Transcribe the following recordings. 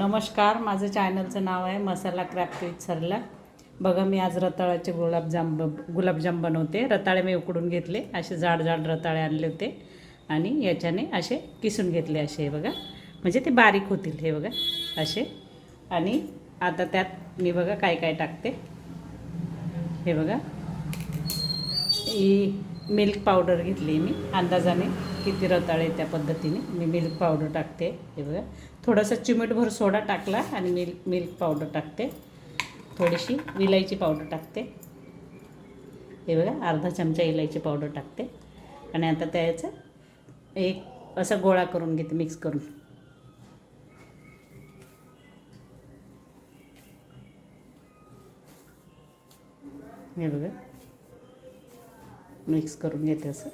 नमस्कार माझं चॅनलचं नाव आहे मसाला क्राफ्ट विथ सरला. बघा मी आज रताळ्याचे गुलाबजाम गुलाबजाम बनवते. रताळे मी उकडून घेतले. असे जाड जाड रताळे आणले होते. आणि याच्याने असे किसून घेतले असे हे बघा. म्हणजे ते बारीक होतील हे बघा. असे. आणि आता त्यात मी बघा काय काय टाकते. हे बघा. ही मिल्क पावडर घेतली मी अंदाजाने. किती रताळे त्या पद्धतीने. मी मिल्क पावडर टाकते. हे बघा. थोडासा चिमटभर सोडा टाकला आणि मिल्क मिल्क पावडर टाकते. थोडीशी विलायची पावडर टाकते. हे बघा. अर्धा चमचा इलायची पावडर टाकते. आणि आता त्याचं एक असा गोळा करून घेते मिक्स करून. हे बघा. मिक्स करून घेते असं.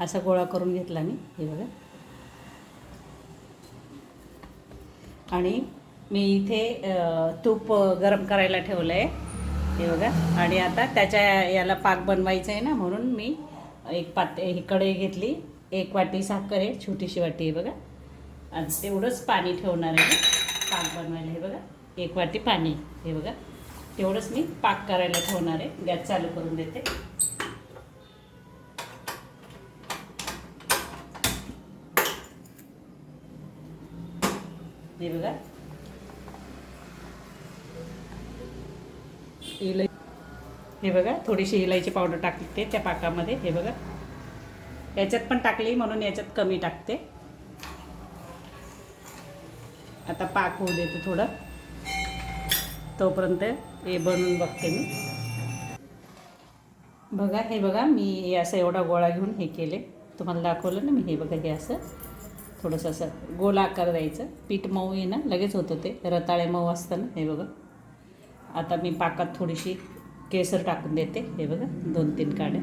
असा गोळा करून घेतला मी हे बघा. आणि मी इथे तूप गरम करायला ठेवलं आहे हे बघा. आणि आता त्याच्या याला पाक बनवायचं आहे ना म्हणून मी एक पात ही कढई घेतली. एक वाटी साखर आहे छोटीशी वाटी आहे बघा. आणि तेवढंच पाणी ठेवणार आहे पाक बनवायला हे बघा. एक वाटी पाणी हे बघा. तेवढंच मी पाक करायला ठेवणार आहे. गॅस चालू करून देते. हे बघा. इलाय हे बघा थोडीशी इलायची पावडर टाकते त्या पाकामध्ये हे बघा. याच्यात पण टाकली म्हणून याच्यात कमी टाकते. आता पाक होऊ देते थोडं. तोपर्यंत हे बनवून बघते मी. बघा हे बघा मी असं एवढा गोळा घेऊन हे केले. तुम्हाला दाखवलं ना मी हे बघा हे असं. थोडंसं असं गोल आकार द्यायचं. पीठ मऊ आहे ना लगेच होतं ते. रताळे मऊ असतं ना हे बघा. आता मी पाकात थोडीशी केसर टाकून देते. हे बघा दोन तीन काड्या.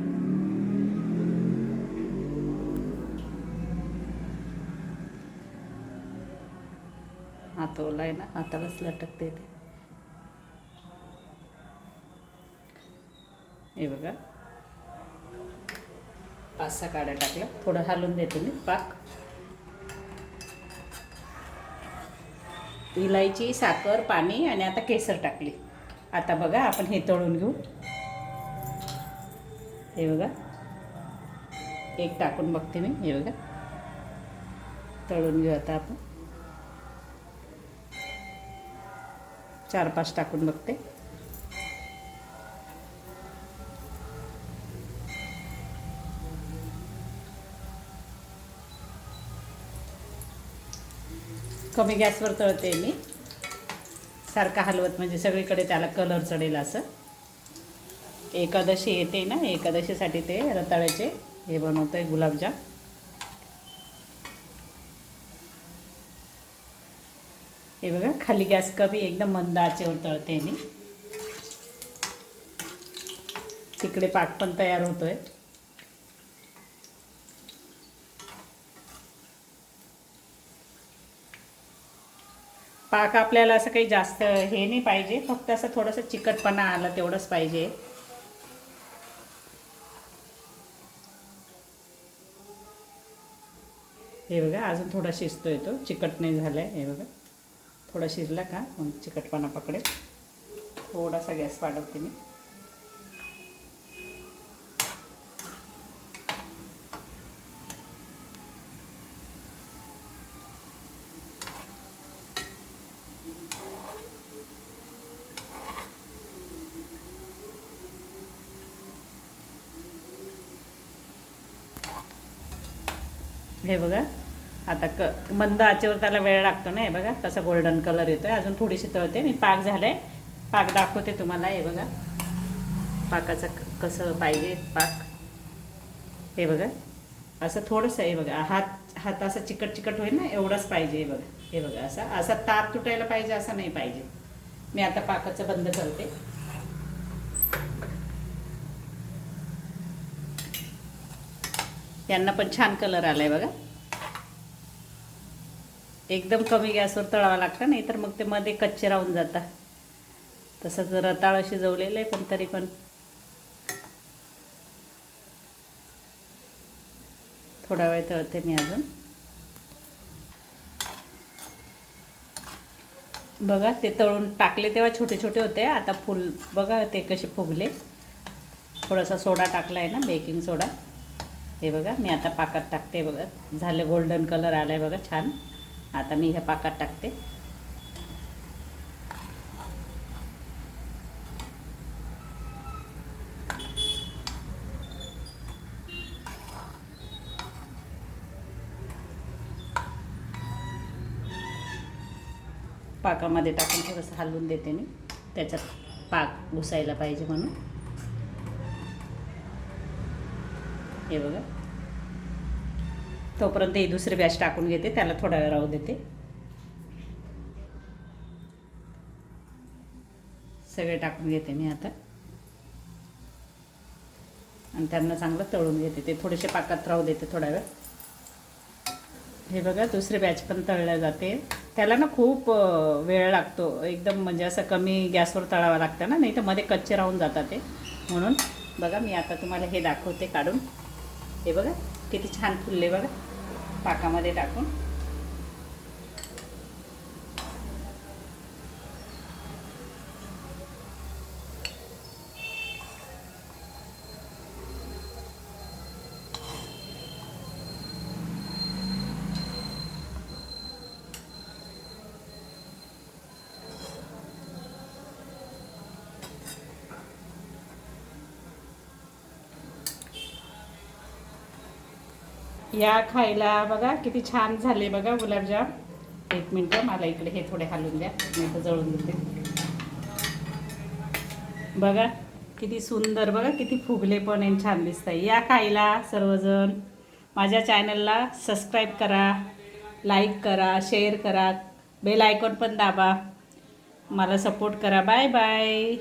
हात ओला आहे ना हातालाच लटकते ते. हे बघा. पाच सहा काड्या टाकल्या. थोडं हालून देते मी पाक. इलायची साखर पाणी आणि आता केसर टाकली. आता बघा आपण हे तळून घेऊ. हे बघा. एक टाकून बघते मी हे बघा. तळून घेऊ आता आपण. चार पाच टाकून बघते. कमी गॅसवर तळते मी. सारखा हलवत म्हणजे सगळीकडे त्याला कलर चढेल असं. एकादशी येते ना एकादशीसाठी ते रताळ्याचे हे बनवतं आहे गुलाबजाम. हे बघा खाली गॅस कमी एकदम मंद आचेवर तळते मी. तिकडे पाक पण तयार होतोय. पाक आपल्याला असं काही जास्त हे नाही पाहिजे. फक्त असं थोडंसं चिकटपणा आलं तेवढंच पाहिजे. हे बघा अजून थोडा शिजतोय तो चिकट नाही झाला आहे हे बघा. थोडा शिजला का? मग चिकटपणा पकडेल. थोडासा गॅस वाढवते मी. हे बघा. आता क मंद आचेवर त्याला वेळ लागतो ना हे बघा. कसा गोल्डन कलर येतो आहे अजून थोडीशी तळते. मी पाक झालं आहे पाक दाखवते तुम्हाला हे बघा. पाकाचं क- कसं पाहिजे पाक. हे बघा. असं थोडंसं हे बघा. हात हात असं चिकट चिकट होईल ना एवढंच पाहिजे हे बघा. हे बघा असं. असा ताप तुटायला पाहिजे असं नाही पाहिजे. मी आता पाकाचं बंद करते. यांना पण छान कलर आला आहे बघा. एकदम कमी गॅसवर तळावा लागतं नाही तर मग ते मध्ये कच्चे राहून जातात. तसंच रताळ शिजवलेलं आहे पण तरी पण. थोडा वेळ तळते मी अजून. बघा ते तळून टाकले तेव्हा छोटे छोटे होते आता फुल बघा ते कसे फुगले. थोडासा सोडा टाकला आहे ना बेकिंग सोडा. हे बघा मी आता पाकात टाकते बघा. झालं गोल्डन कलर आला आहे बघा छान. आता मी ह्या पाकात टाकते. पाकामध्ये टाकून थोडंसं हलवून देते मी. त्याच्यात पाक घुसायला पाहिजे म्हणून. हे बघा. तोपर्यंत ही दुसरी बॅच टाकून घेते त्याला थोडा वेळ राहू देते. सगळे टाकून घेते मी आता. आणि त्यांना चांगलं तळून घेते ते थोडेसे पाकात राहू देते थोडा वेळ. हे बघा दुसरी बॅच पण तळल्या जाते. त्याला ना खूप वेळ लागतो. एकदम म्हणजे असं कमी गॅसवर तळावा लागतं ना नाही तर मध्ये कच्चे राहून जातात ते. म्हणून बघा मी आता तुम्हाला हे दाखवते काढून. हे बघा किती छान फुलले बघा पाकामध्ये टाकून या खायला बघा किती छान झाले बघा गुलाबजाम. एक मिनटं मला इकडे हे थोडे हलवून द्या मी तर जळून देते. बघा किती सुंदर बघा किती फुगले पण आहे छान दिसत आहे या खायला सर्वजण माझ्या चॅनलला सबस्क्राईब करा लाईक करा शेअर करा बेल आयकॉन पण दाबा. मला सपोर्ट करा. Bye bye.